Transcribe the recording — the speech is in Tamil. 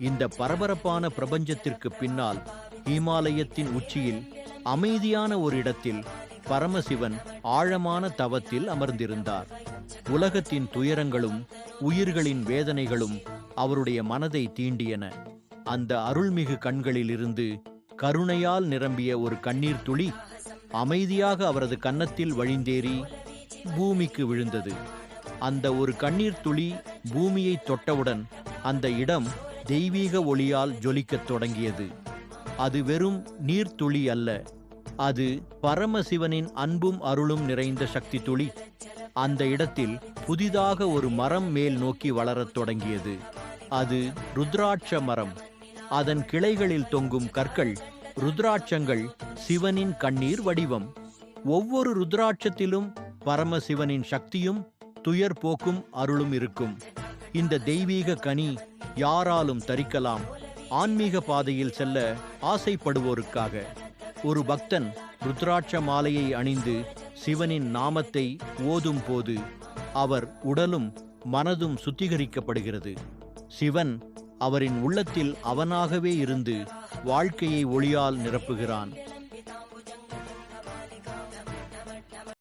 இந்த பரபரப்பான பிரபஞ்சத்திற்கு பின்னால் ஹிமாலயத்தின் உச்சியில் அமைதியான ஒரு இடத்தில் பரமசிவன் ஆழமான தவத்தில் அமர்ந்திருந்தார். உலகத்தின் துயரங்களும் உயிர்களின் வேதனைகளும் அவருடைய மனதை தீண்டியன. அந்த அருள்மிகு கண்களிலிருந்து கருணையால் நிரம்பிய ஒரு கண்ணீர் துளி அமைதியாக அவரது கன்னத்தில் வழிந்தேறி பூமிக்கு விழுந்தது. அந்த ஒரு கண்ணீர் துளி பூமியை தொட்டவுடன் அந்த இடம் தெய்வீக ஒளியால் ஜொலிக்கத் தொடங்கியது. அது வெறும் நீர்த்துளி அல்ல. அது பரமசிவனின் அன்பும் அருளும் நிறைந்த சக்தி துளி அந்த இடத்தில் புதிதாக ஒரு மரம் மேல் நோக்கி வளரத் தொடங்கியது. அது ருத்ராட்ச மரம். அதன் கிளைகளில் தொங்கும் கற்கள் ருத்ராட்சங்கள் சிவனின் கண்ணீர் வடிவம். ஒவ்வொரு ருத்ராட்சத்திலும் பரமசிவனின் சக்தியும் துயர் போக்கும் அருளும் இருக்கும். இந்த தெய்வீக கனி யாராலும் தரிக்கலாம். ஆன்மீக பாதையில் செல்ல ஆசைப்படுவோருக்காக. ஒரு பக்தன் ருத்ராட்ச மாலையை அணிந்து சிவனின் நாமத்தை ஓதும் போது அவர் உடலும் மனதும் சுத்திகரிக்கப்படுகிறது. சிவன் அவரின் உள்ளத்தில் அவனாகவே இருந்து வாழ்க்கையை ஒளியால் நிரப்புகிறான்.